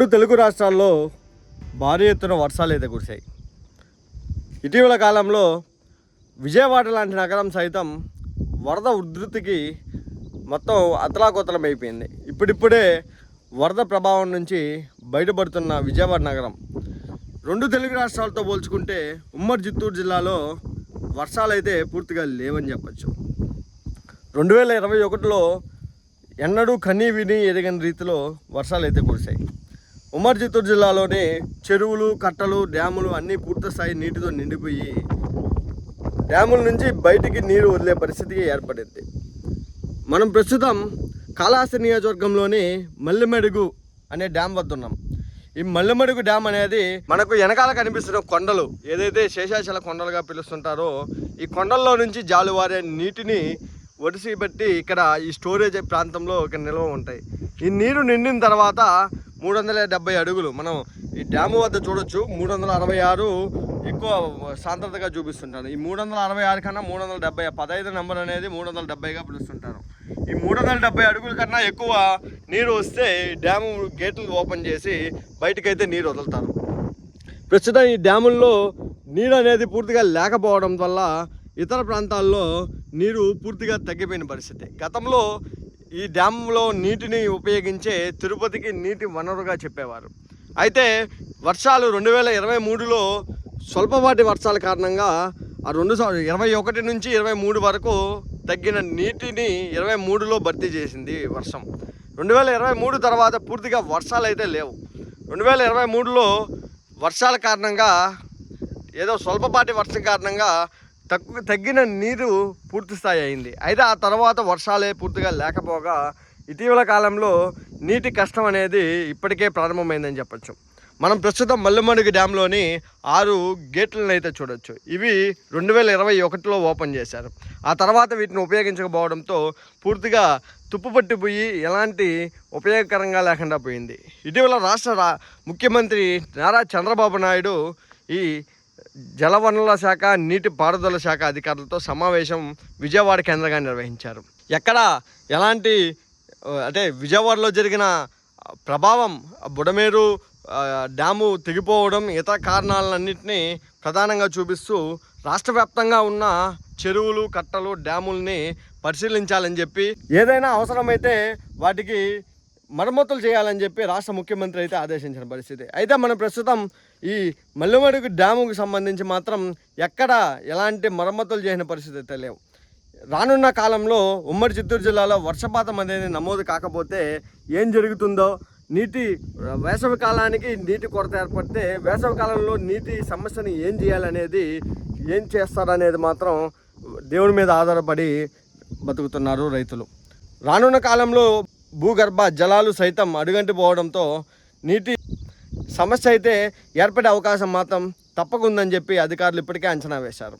రెండు తెలుగు రాష్ట్రాల్లో భారీ ఎత్తున వర్షాలు అయితే కురిశాయి. ఇటీవల కాలంలో విజయవాడ లాంటి నగరం సైతం వరద ఉధృతికి మొత్తం అతలాకుతలం అయిపోయింది. ఇప్పుడిప్పుడే వరద ప్రభావం నుంచి బయటపడుతున్న విజయవాడ నగరం. రెండు తెలుగు రాష్ట్రాలతో పోల్చుకుంటే ఉమ్మడి చిత్తూరు జిల్లాలో వర్షాలు అయితే పూర్తిగా లేవని చెప్పచ్చు. రెండు వేల ఇరవై ఒకటిలో ఎన్నడూ కనీ విని ఎరగని రీతిలో వర్షాలు అయితే కురిశాయి. ఉమ్మడి చిత్తూరు జిల్లాలోని చెరువులు కట్టలు డ్యాములు అన్నీ పూర్తిస్థాయి నీటితో నిండిపోయి డ్యాముల నుంచి బయటికి నీరు వదిలే పరిస్థితికి ఏర్పడింది. మనం ప్రస్తుతం కాళహస్తి నియోజకవర్గంలోని మల్లెమెడుగు అనే డ్యామ్ వద్ద ఉన్నాం. ఈ మల్లెమడుగు డ్యామ్ అనేది మనకు వెనకాల కనిపిస్తున్న కొండలు ఏదైతే శేషాచల కొండలుగా పిలుస్తుంటారో ఈ కొండల్లో నుంచి జాలువారే నీటిని ఒడిసి పెట్టి ఇక్కడ ఈ స్టోరేజ్ ప్రాంతంలో ఇక్కడ నిల్వ ఉంటాయి. ఈ నీరు నిండిన తర్వాత మూడు వందల డెబ్బై అడుగులు. మనం ఈ డ్యాము వద్ద చూడొచ్చు మూడు వందల అరవై ఆరు ఎక్కువ సాంద్రతగా చూపిస్తుంటారు. ఈ మూడు వందల అరవై ఆరు కన్నా మూడు వందల డెబ్బై పదహైదు నెంబర్ అనేది మూడు వందల డెబ్బైగా పిలుస్తుంటారు. ఈ మూడు వందల డెబ్బై అడుగుల కన్నా ఎక్కువ నీరు వస్తే డ్యాము గేట్లు ఓపెన్ చేసి బయటకైతే నీరు వదులుతారు. ప్రస్తుతం ఈ డ్యాముల్లో నీరు అనేది పూర్తిగా లేకపోవడం వల్ల ఇతర ప్రాంతాల్లో నీరు పూర్తిగా తగ్గిపోయిన పరిస్థితి. గతంలో ఈ డ్యాంలో నీటిని ఉపయోగించే తిరుపతికి నీటి వనరుగా చెప్పేవారు. అయితే వర్షాలు రెండు వేల ఇరవై మూడులో స్వల్పపాటి వర్షాల కారణంగా ఆ రెండు సంవ- ఇరవై ఒకటి నుంచి ఇరవై మూడు వరకు తగ్గిన నీటిని ఇరవై మూడులో భర్తీ చేసింది వర్షం. రెండు వేల ఇరవై మూడు తర్వాత పూర్తిగా వర్షాలు అయితే లేవు. రెండు వేల ఇరవై మూడులో వర్షాల కారణంగా ఏదో స్వల్పపాటి వర్షం కారణంగా తక్కువ తగ్గిన నీరు పూర్తి స్థాయి అయింది. అయితే ఆ తర్వాత వర్షాలే పూర్తిగా లేకపోగా ఇటీవల కాలంలో నీటి కష్టం అనేది ఇప్పటికే ప్రారంభమైందని చెప్పొచ్చు. మనం ప్రస్తుతం మల్లెమడుగు డ్యాంలోని ఆరు గేట్లను అయితే చూడొచ్చు. ఇవి రెండు వేల ఇరవై ఒకటిలో ఓపెన్ చేశారు. ఆ తర్వాత వీటిని ఉపయోగించకపోవడంతో పూర్తిగా తుప్పు పట్టిపోయి ఎలాంటి ఉపయోగకరంగా లేకుండా పోయింది. ఇటీవల రాష్ట్ర ముఖ్యమంత్రి నారా చంద్రబాబు నాయుడు ఈ జలవనరుల శాఖ నీటి పారుదల శాఖ అధికారులతో సమావేశం విజయవాడ కేంద్రంగా నిర్వహించారు. ఎక్కడ ఎలాంటి అంటే విజయవాడలో జరిగిన ప్రభావం బుడమేరు డ్యాము తెగిపోవడం ఇతర కారణాలన్నింటినీ ప్రధానంగా చూపిస్తూ రాష్ట్ర వ్యాప్తంగా ఉన్న చెరువులు కట్టలు డ్యాముల్ని పరిశీలించాలని చెప్పి ఏదైనా అవసరమైతే వాటికి మరమ్మతులు చేయాలని చెప్పి రాష్ట్ర ముఖ్యమంత్రి అయితే ఆదేశించిన పరిస్థితి. అయితే మనం ప్రస్తుతం ఈ మల్లెమడుగు డ్యాముకు సంబంధించి మాత్రం ఎక్కడ ఎలాంటి మరమ్మతులు చేసిన పరిస్థితి అయితే లేవు. రానున్న కాలంలో ఉమ్మడి చిత్తూరు జిల్లాలో వర్షపాతం అనేది నమోదు కాకపోతే ఏం జరుగుతుందో నీటి వేసవి కాలానికి నీటి కొరత ఏర్పడితే వేసవి కాలంలో నీటి సమస్యని ఏం చేయాలనేది ఏం చేస్తారనేది మాత్రం దేవుడి మీద ఆధారపడి బతుకుతున్నారు రైతులు. రానున్న కాలంలో భూగర్భ జలాలు సైతం అడుగంటి పోవడంతో నీటి సమస్య అయితే ఏర్పడే అవకాశం మాత్రం తప్పకుందని చెప్పి అధికారులు ఇప్పటికే అంచనా వేశారు.